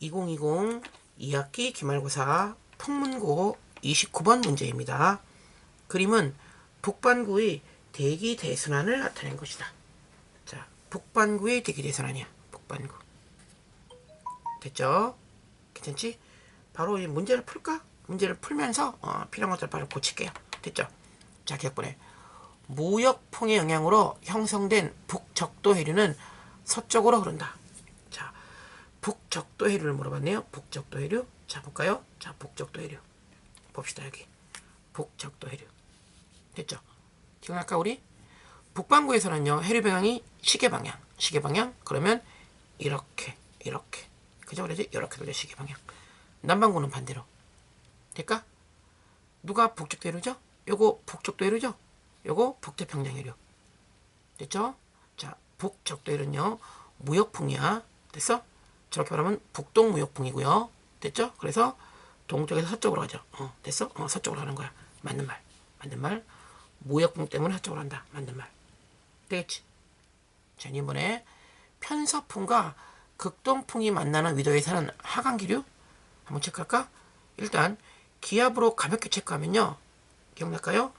2020 2학기 기말고사 풍문고 29번 문제입니다. 그림은 북반구의 대기 대순환을 나타낸 것이다. 자, 북반구의 대기 대순환이야. 북반구. 됐죠? 괜찮지? 바로 이 문제를 풀까? 문제를 풀면서 어, 필요한 것들 바로 고칠게요. 됐죠? 자, 기억번에 무역풍의 영향으로 형성된 북적도 해류는 서쪽으로 흐른다. 자, 북적도 해류를 물어봤네요. 북적도 해류. 자, 볼까요? 자, 북적도 해류. 봅시다, 여기. 북적도 해류. 됐죠? 지금 아까 우리 북반구에서는요, 해류 방향이 시계 방향. 시계 방향. 그러면 이렇게, 이렇게. 그죠? 그래지 이렇게 돌려 시계 방향. 남반구는 반대로. 될까? 누가 북적도 해류죠? 요거 북적도 해류죠? 요거 북태평양 해류. 됐죠? 자, 북적도 해류는요, 무역풍이야. 됐어? 저렇게 말하면 북동 무역풍이고요. 됐죠? 그래서 동쪽에서 서쪽으로 가죠. 어, 됐어? 어, 서쪽으로 가는 거야. 맞는 말. 맞는 말. 무역풍 때문에 서쪽으로 간다. 맞는 말. 되겠지? 자, 이번에 편서풍과 극동풍이 만나는 위도에 사는 하강기류 한번 체크할까? 일단 기압으로 가볍게 체크하면요. 기억날까요?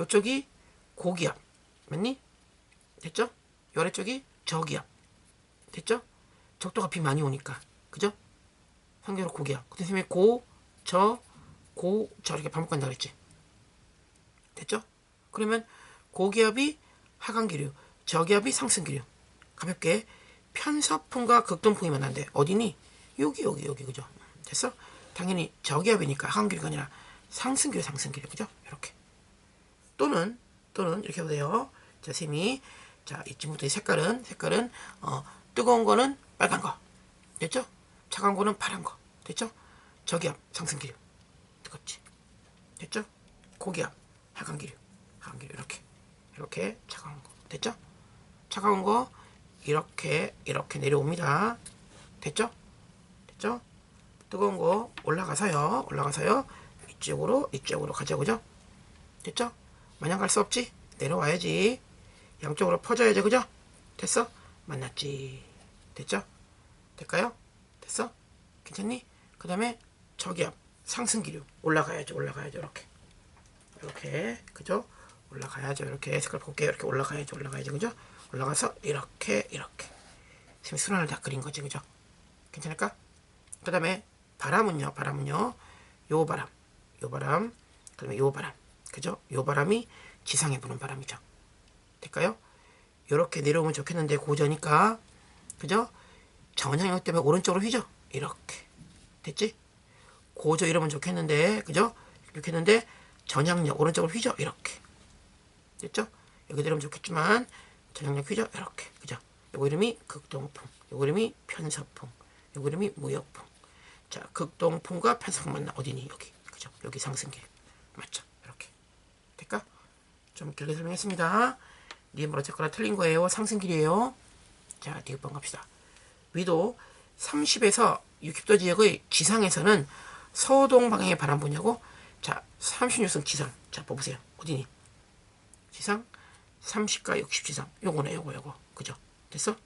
이쪽이 고기압. 맞니? 됐죠? 요 아래쪽이 저기압. 됐죠? 적도가 비 많이 오니까. 그죠? 상대로 고기압. 그 선생님이 고, 저, 고, 저 이렇게 반복한다 그랬지. 됐죠? 그러면 고기압이 하강기류, 저기압이 상승기류. 가볍게 편서풍과 극동풍이 만난대. 어디니? 여기, 여기, 여기. 그죠? 됐어? 당연히 저기압이니까 하강기류가 아니라 상승기류, 상승기류. 그죠? 이렇게. 또는, 또는 이렇게 보세요. 자, 쌤이 자, 이쯤부터 이 색깔은, 색깔은, 어, 뜨거운 거는 빨간 거. 됐죠? 차가운 거는 파란 거. 됐죠? 저기압, 상승기류. 뜨겁지? 됐죠? 고기압, 하강기류. 하강기류. 이렇게. 이렇게 차가운 거. 됐죠? 차가운 거, 이렇게, 이렇게 내려옵니다. 됐죠? 됐죠? 뜨거운 거 올라가서요. 올라가서요. 이쪽으로, 이쪽으로 가죠. 그죠? 됐죠? 마냥 갈 수 없지? 내려와야지. 양쪽으로 퍼져야지. 그죠? 됐어? 만났지. 됐죠? 될까요? 됐어? 괜찮니? 그 다음에 저기압 상승기류 올라가야죠 올라가야죠 이렇게 이렇게 그죠? 올라가야죠 이렇게 색깔 볼게요 이렇게 올라가야죠 올라가야죠 그죠? 올라가서 이렇게 이렇게 지금 순환을 다 그린 거지 그죠? 괜찮을까? 그 다음에 바람은요 바람은요 요 바람 요 바람 그 다음에 요 바람 그죠? 요 바람이 지상에 부는 바람이죠 될까요? 이렇게 내려오면 좋겠는데 고저니까 그죠? 전향력 때문에 오른쪽으로 휘죠? 이렇게 됐지? 고저 이러면 좋겠는데 그죠? 이렇게 했는데 전향력 오른쪽으로 휘죠? 이렇게 됐죠? 여기 내려오면 좋겠지만 전향력 휘죠? 이렇게 그죠? 요거 이름이 극동풍 요거 이름이 편서풍 요거 이름이 무역풍 자 극동풍과 편서풍 만나 어디니 여기 그죠? 여기 상승길 맞죠? 이렇게 될까? 좀 길게 설명했습니다 니은 어쨌거나 틀린 거예요 상승길이에요 자 디귿번 갑시다. 위도 30에서 60도 지역의 지상에서는 서동 방향의 바람 부냐고? 자 36선 지상. 자 뽑으세요. 어디니? 지상? 30과 60 지상. 요거네 요거 요거. 그죠? 됐어?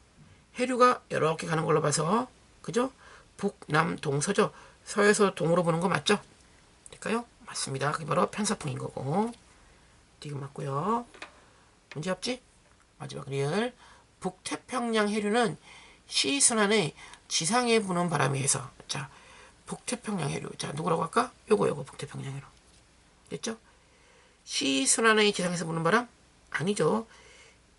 해류가 이렇게 가는 걸로 봐서 그죠? 북 남 동 서죠? 서에서 동으로 보는 거 맞죠? 될까요? 맞습니다. 그게 바로 편서풍인 거고. 디귿 맞고요? 문제 없지? 마지막 리얼 북태평양 해류는 시순환의 지상에 부는 바람에 의해서 자 북태평양 해류 자 누구라고 할까? 요거 요거 북태평양 해류 됐죠? 시순환의 지상에서 부는 바람? 아니죠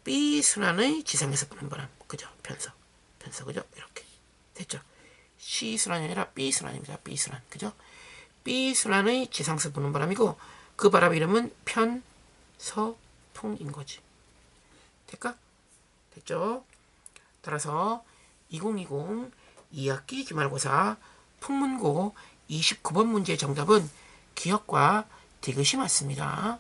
B순환의 지상에서 부는 바람 그죠? 편서 편서 그죠? 이렇게 됐죠? C순환이 아니라 B순환입니다 B순환 그죠? B순환의 지상에서 부는 바람이고 그 바람 이름은 편서풍인 거지 될까? 됐죠? 따라서 2020 2학기 기말고사 풍문고 29번 문제 정답은 기억과 디귿이 맞습니다.